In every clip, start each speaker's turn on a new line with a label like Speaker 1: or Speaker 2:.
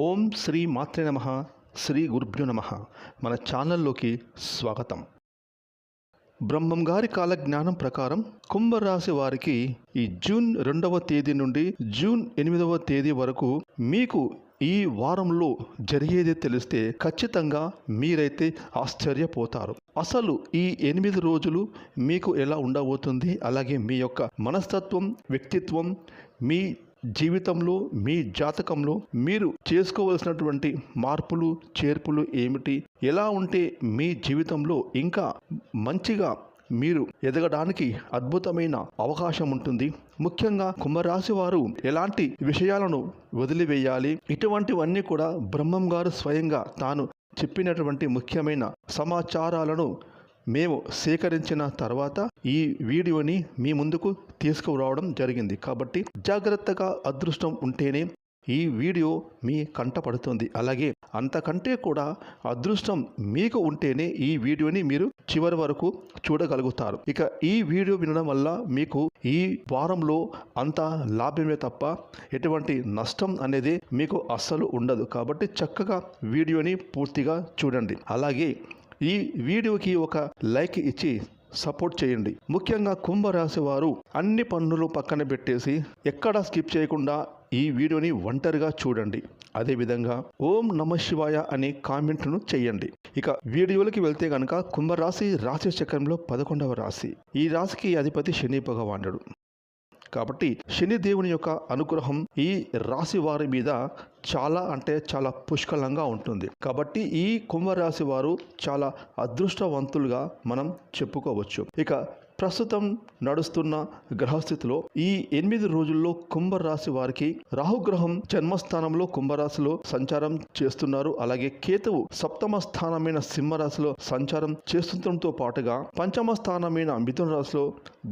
Speaker 1: ఓం శ్రీ మాత్రే నమ శ్రీ గురుభ్యో నమ. మన ఛానల్లోకి స్వాగతం. బ్రహ్మం గారి కాలజ్ఞానం ప్రకారం కుంభరాశి వారికి ఈ జూన్ రెండవ తేదీ నుండి జూన్ ఎనిమిదవ తేదీ వరకు మీకు ఈ వారంలో జరిగేది తెలిస్తే ఖచ్చితంగా మీరైతే ఆశ్చర్యపోతారు. అసలు ఈ ఎనిమిది రోజులు మీకు ఎలా ఉండబోతుంది? అలాగే మీ యొక్క మనస్తత్వం వ్యక్తిత్వం మీ జీవితంలో మీ జాతకంలో మీరు చేసుకోవలసినటువంటి మార్పులు చేర్పులు ఏమిటి? ఎలా ఉంటే మీ జీవితంలో ఇంకా మంచిగా మీరు ఎదగడానికి అద్భుతమైన అవకాశం ఉంటుంది? ముఖ్యంగా కుంభరాశి వారు ఎలాంటి విషయాలను వదిలివేయాలి? ఇటువంటివన్నీ కూడా బ్రహ్మం గారు స్వయంగా తాను చెప్పినటువంటి ముఖ్యమైన సమాచారాలను మేము సేకరించిన తర్వాత ఈ వీడియోని మీ ముందుకు తీసుకురావడం జరిగింది. కాబట్టి జాగ్రత్తగా అదృష్టం ఉంటేనే ఈ వీడియో మీ కంట పడుతుంది. అలాగే అంతకంటే కూడా అదృష్టం మీకు ఉంటేనే ఈ వీడియోని మీరు చివరి వరకు చూడగలుగుతారు. ఇక ఈ వీడియో వినడం వల్ల మీకు ఈ వారంలో అంత లాభమే తప్ప ఎటువంటి నష్టం అనేది మీకు అస్సలు ఉండదు. కాబట్టి చక్కగా వీడియోని పూర్తిగా చూడండి. అలాగే ఈ వీడియోకి ఒక లైక్ ఇచ్చి సపోర్ట్ చేయండి. ముఖ్యంగా కుంభరాశి వారు అన్ని పన్నులు పక్కన పెట్టేసి ఎక్కడా స్కిప్ చేయకుండా ఈ వీడియోని ఒంటరిగా చూడండి. అదేవిధంగా ఓం నమ శివాయ అనే కామెంట్ను చేయండి. ఇక వీడియోలకి వెళ్తే కనుక కుంభరాశి రాశి చక్రంలో పదకొండవ రాశి. ఈ రాశికి అధిపతి శని భగవానుడు. కాబట్టి శని దేవుని యొక్క అనుగ్రహం ఈ రాశి వారి మీద చాలా అంటే చాలా పుష్కలంగా ఉంటుంది. కాబట్టి ఈ కుంభరాశి వారు చాలా అదృష్టవంతులుగా మనం చెప్పుకోవచ్చు. ఇక ప్రస్తుతం నడుస్తున్న గ్రహస్థితిలో ఈ ఎనిమిది రోజుల్లో కుంభరాశి వారికి రాహుగ్రహం జన్మస్థానంలో కుంభరాశిలో సంచారం చేస్తున్నారు. అలాగే కేతువు సప్తమ స్థానమైన సింహరాశిలో సంచారం చేస్తుండటంతో పాటుగా పంచమ స్థానమైన మిథున రాశిలో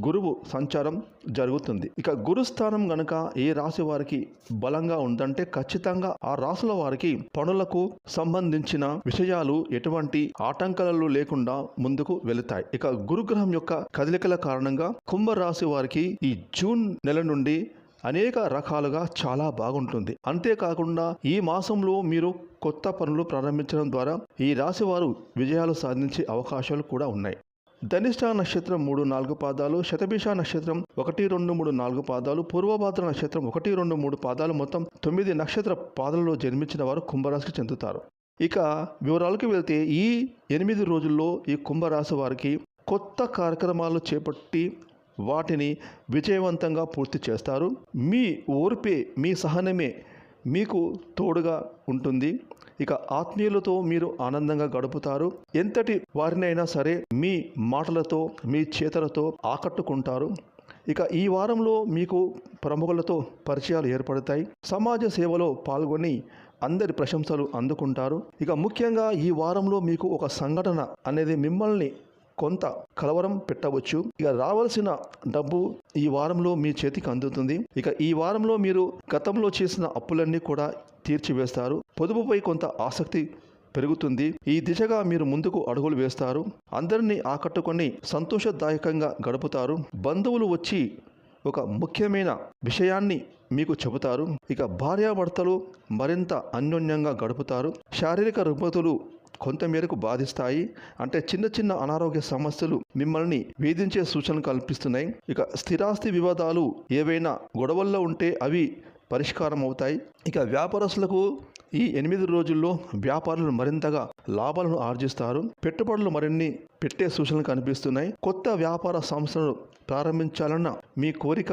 Speaker 1: గురువు సంచారం జరుగుతుంది. ఇక గురుస్థానం గనక ఏ రాశి వారికి బలంగా ఉందంటే ఖచ్చితంగా ఆ రాశుల వారికి పనులకు సంబంధించిన విషయాలు ఎటువంటి ఆటంకాలు లేకుండా ముందుకు వెళుతాయి. ఇక గురుగ్రహం యొక్క కదలికల కారణంగా కుంభరాశి వారికి ఈ జూన్ నెల నుండి అనేక రకాలుగా చాలా బాగుంటుంది. అంతేకాకుండా ఈ మాసంలో మీరు కొత్త పనులు ప్రారంభించడం ద్వారా ఈ రాశి వారు విజయాలు సాధించే అవకాశాలు కూడా ఉన్నాయి. ధనిష్ట నక్షత్రం మూడు నాలుగు పాదాలు శతభిష నక్షత్రం ఒకటి రెండు మూడు నాలుగు పాదాలు పూర్వభాద్ర నక్షత్రం ఒకటి రెండు మూడు పాదాలు మొత్తం తొమ్మిది నక్షత్ర పాదాలలో జన్మించిన వారు కుంభరాశికి చెందుతారు. ఇక వివరాలకు వెళ్తే ఈ ఎనిమిది రోజుల్లో ఈ కుంభరాశి వారికి కొత్త కార్యక్రమాలు చేపట్టి వాటిని విజయవంతంగా పూర్తి చేస్తారు. మీ ఓర్పే మీ సహనమే మీకు తోడుగా ఉంటుంది. ఇక ఆత్మీయులతో మీరు ఆనందంగా గడుపుతారు. ఎంతటి వారినైనా సరే మీ మాటలతో మీ చేతలతో ఆకట్టుకుంటారు. ఇక ఈ వారంలో మీకు ప్రముఖులతో పరిచయాలు ఏర్పడతాయి. సమాజ సేవలో పాల్గొని అందరి ప్రశంసలు అందుకుంటారు. ఇక ముఖ్యంగా ఈ వారంలో మీకు ఒక సంఘటన అనేది మిమ్మల్ని కొంత కలవరం పెట్టవచ్చు. ఇక రావాల్సిన డబ్బు ఈ వారంలో మీ చేతికి అందుతుంది. ఇక ఈ వారంలో మీరు గతంలో చేసిన అప్పులన్నీ కూడా తీర్చివేస్తారు. పొదుపుపై కొంత ఆసక్తి పెరుగుతుంది. ఈ దిశగా మీరు ముందుకు అడుగులు వేస్తారు. అందరినీ ఆకట్టుకొని సంతోషదాయకంగా గడుపుతారు. బంధువులు వచ్చి ఒక ముఖ్యమైన విషయాన్ని మీకు చెబుతారు. ఇక భార్యాభర్తలు మరింత అన్యోన్యంగా గడుపుతారు. శారీరక రుగ్మతులు కొంతమేరకు బాధిస్తాయి. అంటే చిన్న చిన్న అనారోగ్య సమస్యలు మిమ్మల్ని వేధించే సూచనలు కల్పిస్తున్నాయి. ఇక స్థిరాస్తి వివాదాలు ఏవైనా గొడవల్లో ఉంటే అవి పరిష్కారం అవుతాయి ఇక వ్యాపారస్తులకు ఈ ఎనిమిది రోజుల్లో వ్యాపారులు మరింతగా లాభాలను ఆర్జిస్తారు. పెట్టుబడులు మరిన్ని పెట్టే సూచనలు కనిపిస్తున్నాయి. కొత్త వ్యాపార సంస్థను ప్రారంభించాలన్న మీ కోరిక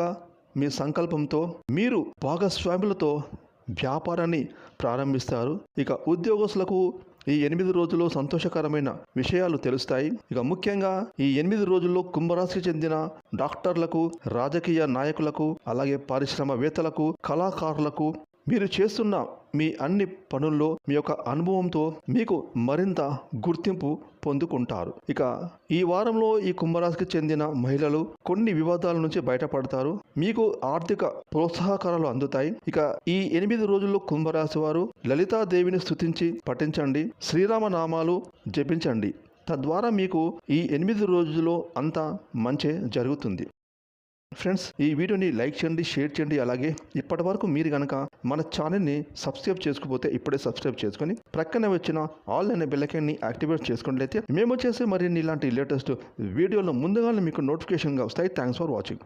Speaker 1: మీ సంకల్పంతో మీరు భాగస్వాములతో వ్యాపారాన్ని ప్రారంభిస్తారు. ఇక ఉద్యోగస్తులకు ఈ ఎనిమిది రోజుల్లో సంతోషకరమైన విషయాలు తెలుస్తాయి. ఇక ముఖ్యంగా ఈ ఎనిమిది రోజుల్లో కుంభరాశికి చెందిన డాక్టర్లకు రాజకీయ నాయకులకు అలాగే పారిశ్రమవేత్తలకు కళాకారులకు మీరు చేస్తున్న మీ అన్ని పనుల్లో మీ యొక్క అనుభవంతో మీకు మరింత గుర్తింపు పొందుకుంటారు. ఇక ఈ వారంలో ఈ కుంభరాశికి చెందిన మహిళలు కొన్ని వివాదాల నుంచి బయటపడతారు. మీకు ఆర్థిక ప్రోత్సాహకాలు అందుతాయి. ఇక ఈ ఎనిమిది రోజుల్లో కుంభరాశి వారు లలితాదేవిని స్థుతించి పఠించండి. శ్రీరామ నామాలు జపించండి. తద్వారా మీకు ఈ ఎనిమిది రోజుల్లో అంతా మంచి జరుగుతుంది. ఫ్రెండ్స్ ఈ వీడియోని లైక్ చేయండి షేర్ చేయండి. అలాగే ఇప్పటి వరకు మీరు కనుక మన ఛానల్ని సబ్స్క్రైబ్ చేసుకోకపోతే ఇప్పుడే సబ్స్క్రైబ్ చేసుకొని ప్రక్కనే వచ్చిన ఆల్ అనే బెల్లకైన్ని యాక్టివేట్ చేసుకున్నట్లయితే మేము చేసే మరిన్ని ఇలాంటి లేటెస్ట్ వీడియోలు ముందుగానే మీకు నోటిఫికేషన్గా వస్తాయి. Thanks for watching